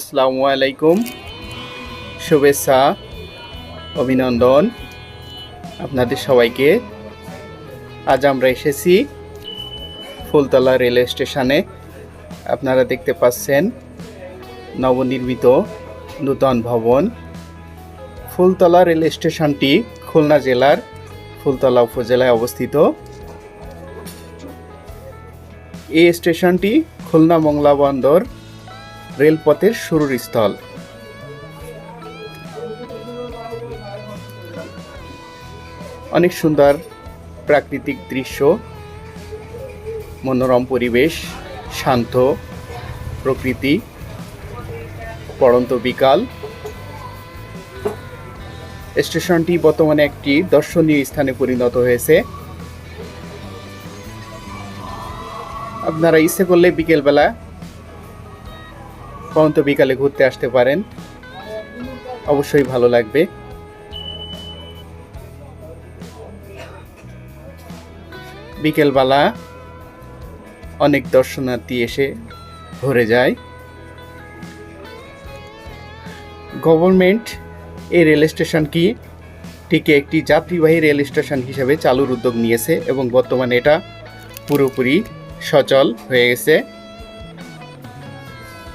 আসসালামু আলাইকুম। শুভেচ্ছা, অভিনন্দন আপনাদের সবাইকে। আজ আমরা এসেছি ফুলতলা রেল স্টেশনে। আপনারা দেখতে পাচ্ছেন নবনির্মিত নূতন ভবন। ফুলতলা রেল স্টেশনটি খুলনা জেলার ফুলতলা উপজেলায় অবস্থিত। এই স্টেশনটি খুলনা মংলা বন্দর রেলপথের শুরুর স্থল। অনেক সুন্দর প্রাকৃতিক দৃশ্য, মনোরম পরিবেশ, শান্ত প্রকৃতি, পড়ন্ত বিকাল। স্টেশনটি বর্তমানে একটি দর্শনীয় স্থানে পরিণত হয়েছে। আপনারা ইচ্ছে করলে বিকেলবেলা পরন্ত বিকালে ঘুরতে আসতে পারেন। অবশ্যই ভালো লাগবে। বিকেলবেলা অনেক দর্শনার্থী এসে ভরে যায়। গভর্নমেন্ট এই রেল স্টেশনটি টিকে একটি যাত্রীবাহী রেল স্টেশন হিসেবে চালুর উদ্যোগ নিয়েছে এবং বর্তমানে এটা পুরোপুরি সচল হয়ে গেছে।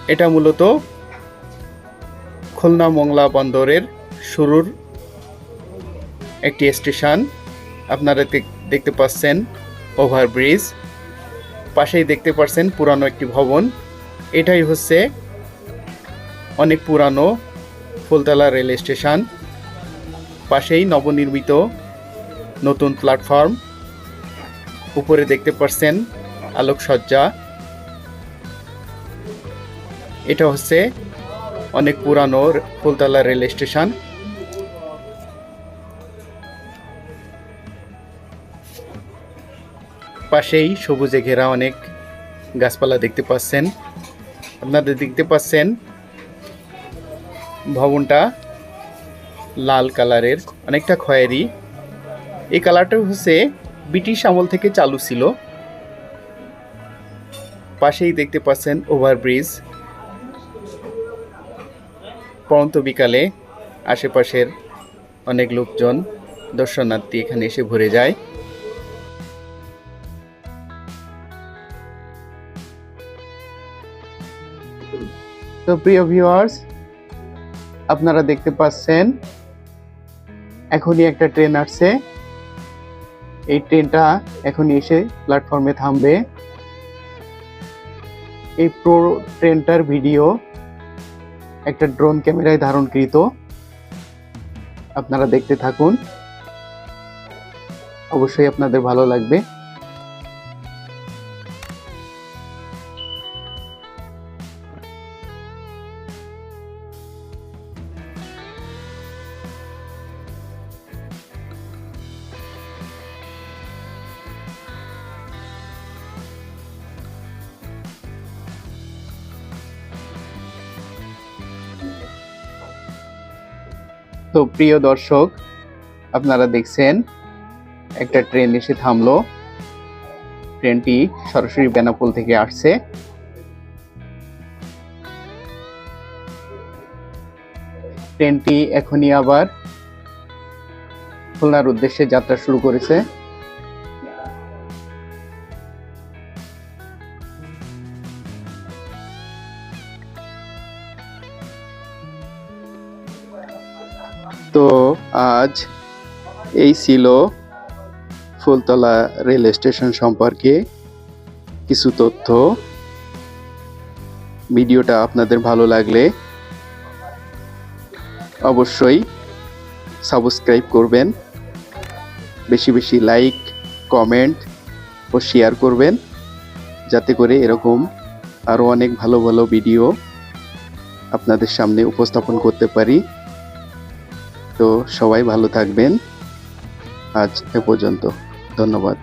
এটা মূলত খুলনা মংলা বন্দরের শুরুর একটি স্টেশন। আপনারা দেখ- দেখতে পাচ্ছেন ওভারব্রিজ। পাশেই দেখতে পাচ্ছেন পুরানো একটি ভবন। এটাই হচ্ছে অনেক পুরানো ফুলতলা রেল স্টেশন। পাশেই নবনির্মিত নতুন প্ল্যাটফর্ম। উপরে দেখতে পাচ্ছেন আলোকসজ্জা। এটা হচ্ছে অনেক পুরানো ফুলতলা রেল স্টেশন। পাশেই সবুজে ঘেরা অনেক গাছপালা দেখতে পাচ্ছেন। আপনাদের দেখতে পাচ্ছেন ভবনটা লাল কালারের, অনেকটা খয়েরি। এই কালারটা হচ্ছে ব্রিটিশ আমল থেকে চালু ছিল। পাশেই দেখতে পাচ্ছেন ওভারব্রিজ। পরন্ত বিকালে আশেপাশের অনেক লোকজন দর্শনার্থী এখানে এসে ভরে যায়। তো প্রিয় ভিউয়ার্স আপনারা দেখতে পাচ্ছেন, এখনই একটা ট্রেন আসছে। এই ট্রেনটা এখনই এসে প্ল্যাটফর্মে থামবে। এই প্রো ট্রেনটার ভিডিও একটা ড্রোন ক্যামেরায় ধারণকৃত। আপনারা দেখতে থাকুন। অবশ্যই আপনাদের ভালো লাগবে। তো প্রিয় দর্শক, আপনারা দেখছেন একটা ট্রেন এসে থামলো ট্রেনটি সরাসরি বেনাপোল থেকে আসছে। ট্রেনটি এখনই আবার খুলনার উদ্দেশ্যে যাত্রা শুরু করেছে। তো আজ এই ছিল ফুলতলা রেল স্টেশন সম্পর্কে কিছু তথ্য। ভিডিওটা আপনাদের ভালো লাগলে অবশ্যই সাবস্ক্রাইব করবেন। বেশি বেশি লাইক, কমেন্ট ও শেয়ার করবেন। যাতে করে এরকম আরও অনেক ভালো ভালো ভিডিও আপনাদের সামনে উপস্থাপন করতে পারি। তো সবাই ভালো থাকবেন। আজ এ পর্যন্ত। ধন্যবাদ।